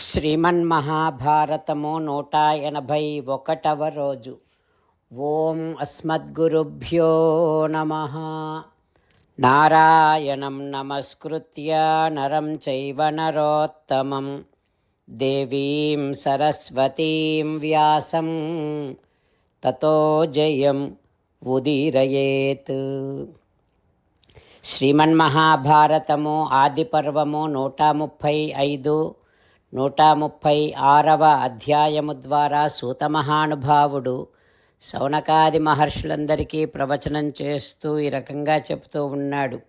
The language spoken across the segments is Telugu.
శ్రీమన్మహాభారతము నూట ఎనభై ఒకటవ రోజు. ఓం అస్మద్గురుభ్యో నమ. నారాయణం నమస్కృత్య నరం చైవ నరోత్తమం. దేవీం సరస్వతీం వ్యాసం. తతో జయం ఉదీరయేత్. శ్రీమన్మహాభారతము ఆది పర్వము నూట ముప్పై ఐదు. నూట ముప్పై ఆరవ అధ్యాయము ద్వారా సూతమహానుభావుడు శౌనకాది మహర్షులందరికీ ప్రవచనం చేస్తూ ఈ రకంగా చెప్తూ ఉన్నాడు.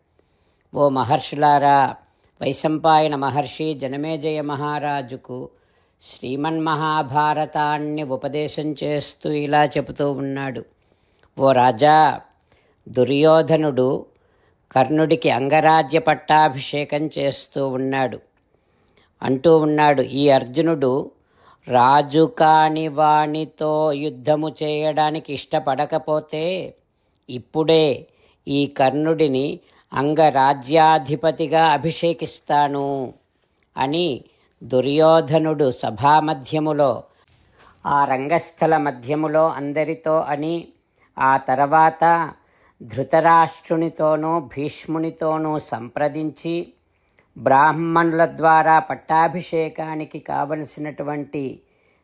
ఓ మహర్షులారా వైశంపాయన మహర్షి జనమేజయ మహారాజుకు శ్రీమన్ మహాభారతాన్ని ఉపదేశం చేస్తూ ఇలా చెబుతూ ఉన్నాడు. ఓ రాజా దుర్యోధనుడు కర్ణుడికి అంగరాజ్య పట్టాభిషేకం చేస్తూ ఉన్నాడు. అంటూ ఉన్నాడు. ఈ అర్జునుడు రాజు కాని వానితో యుద్ధము చేయడానికి ఇష్టపడకపోతే ఇప్పుడే ఈ కర్ణుడిని అంగరాజ్యాధిపతిగా అభిషేకిస్తాను అని దుర్యోధనుడు సభామధ్యములో ఆ రంగస్థల మధ్యములో అందరితో అని ఆ తర్వాత ధృతరాష్ట్రునితోనూ భీష్మునితోనూ సంప్రదించి బ్రాహ్మణుల ద్వారా పట్టాభిషేకానికి కావలసినటువంటి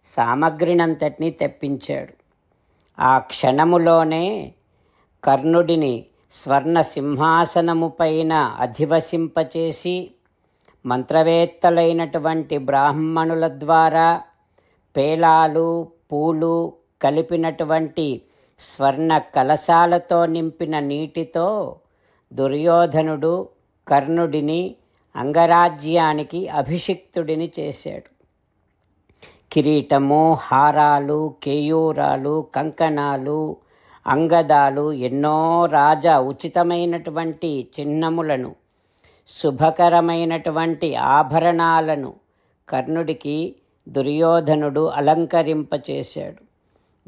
సామగ్రినంతటినీ తెప్పించాడు. ఆ క్షణములోనే కర్ణుడిని స్వర్ణ సింహాసనము పైన అధివసింపచేసి మంత్రవేత్తలైనటువంటి బ్రాహ్మణుల ద్వారా పేలాలు పూలు కలిపినటువంటి స్వర్ణ కలశాలతో నింపిన నీటితో దుర్యోధనుడు కర్ణుడిని అంగరాజ్యానికి అభిషిక్తుడిని చేశాడు. కిరీటము హారాలు కేయూరాలు కంకణాలు అంగదాలు ఎన్నో రాజా ఉచితమైనటువంటి చిహ్నములను శుభకరమైనటువంటి ఆభరణాలను కర్ణుడికి దుర్యోధనుడు అలంకరింపచేశాడు.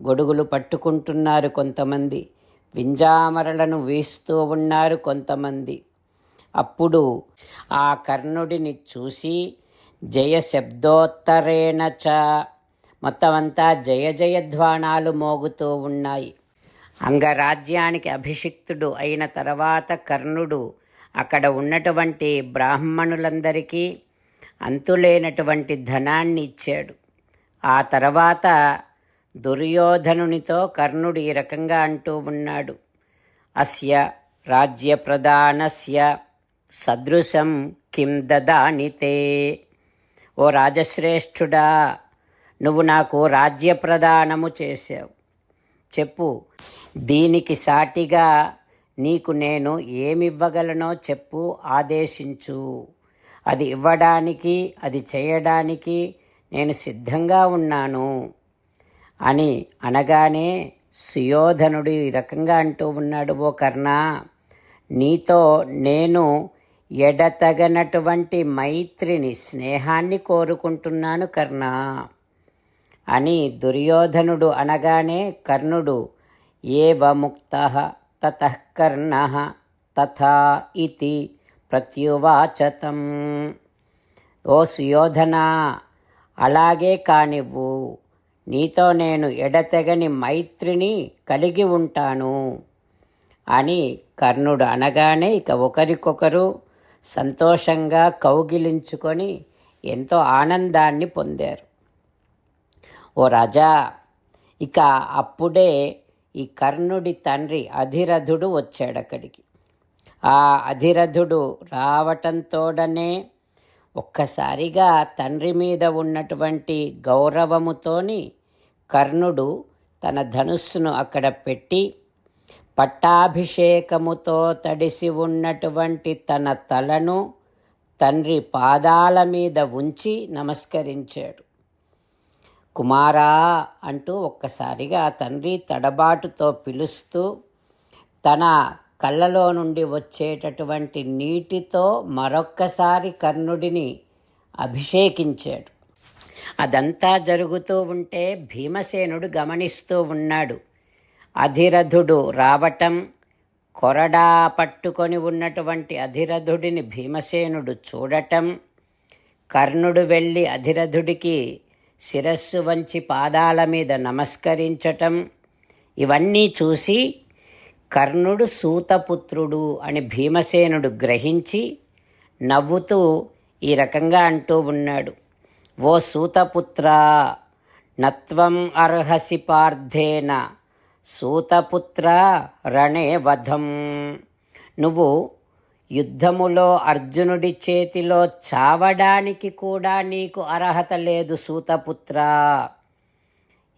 గొడుగులు పట్టుకుంటున్నారు కొంతమంది వింజామరలను వీస్తూ ఉన్నారు కొంతమంది. అప్పుడు ఆ కర్ణుడిని చూసి జయ శబ్దోత్తరేణ చ. మొత్తం అంతా జయ జయధ్వానాలు మోగుతూ ఉన్నాయి. అంగరాజ్యానికి అభిషిక్తుడు అయిన తర్వాత కర్ణుడు అక్కడ ఉన్నటువంటి బ్రాహ్మణులందరికీ అంతులేనటువంటి ధనాన్ని ఇచ్చాడు. ఆ తర్వాత దుర్యోధనునితో కర్ణుడు ఈ రకంగా అంటూ ఉన్నాడు. అస్య రాజ్యప్రదానస్య సదృశం కిం దదానితే ఓ రాజశ్రేష్ఠుడా నువ్వు నాకు రాజ్య ప్రదానము చేశావు. చెప్పు దీనికి సాటిగా నీకు నేను ఏమివ్వగలనో చెప్పు ఆదేశించు. అది ఇవ్వడానికి అది చేయడానికి నేను సిద్ధంగా ఉన్నాను అని అనగానే సుయోధనుడు ఈ రకంగా అంటూ ఉన్నాడు ఓ కర్ణ నీతో నేను ఎడతగనటువంటి మైత్రిని స్నేహాన్ని కోరుకుంటున్నాను కర్ణ. అని దుర్యోధనుడు అనగానే కర్ణుడు ఏవ తతకర్ణ తథా ఇది ప్రత్యువాచతం. ఓ సుయోధన అలాగే కానివ్వు. నీతో నేను ఎడతెగని మైత్రిని కలిగి ఉంటాను అని కర్ణుడు అనగానే ఇక ఒకరికొకరు సంతోషంగా కౌగిలించుకొని ఎంతో ఆనందాన్ని పొందారు. ఓ రాజా ఇక అప్పుడే ఈ కర్ణుడి తండ్రి అధిరథుడు వచ్చాడు అక్కడికి ఆ అధిరథుడు రావటంతోడనే ఒక్కసారిగా తండ్రి మీద ఉన్నటువంటి గౌరవముతోని కర్ణుడు తన ధనుస్సును అక్కడ పెట్టి పట్టాభిషేకముతో తడిసి ఉన్నటువంటి తన తలను తండ్రి పాదాల మీద ఉంచి నమస్కరించాడు. కుమారా అంటూ ఒక్కసారిగా తండ్రి తడబాటుతో పిలుస్తూ తన కళ్ళలో నుండి వచ్చేటటువంటి నీటితో మరొక్కసారి కర్ణుడిని అభిషేకించాడు. అదంతా జరుగుతూ ఉంటే భీమసేనుడు గమనిస్తూ ఉన్నాడు. అధిరథుడు రావటం కొరడా పట్టుకొని ఉన్నటువంటి అధిరథుడిని భీమసేనుడు చూడటం కర్ణుడు వెళ్ళి అధిరథుడికి శిరస్సు వంచి పాదాల మీద నమస్కరించటం ఇవన్నీ చూసి కర్ణుడు సూతపుత్రుడు అని భీమసేనుడు గ్రహించి నవ్వుతూ ఈ రకంగా అంటూ ఉన్నాడు. ఓ సూతపుత్ర నత్వం అర్హసి పార్థేన సూతపుత్ర రణే వధం. నువ్వు యుద్ధములో అర్జునుడి చేతిలో చావడానికి కూడా నీకు అర్హత లేదు సూతపుత్ర.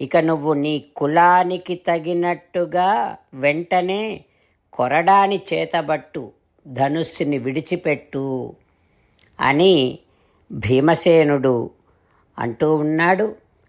ఇక నువ్వు నీ కులానికి తగినట్టుగా వెంటనే కొరడాని చేతబట్టు ధనుస్సుని విడిచిపెట్టు అని భీమసేనుడు అంటూ ఉన్నాడు.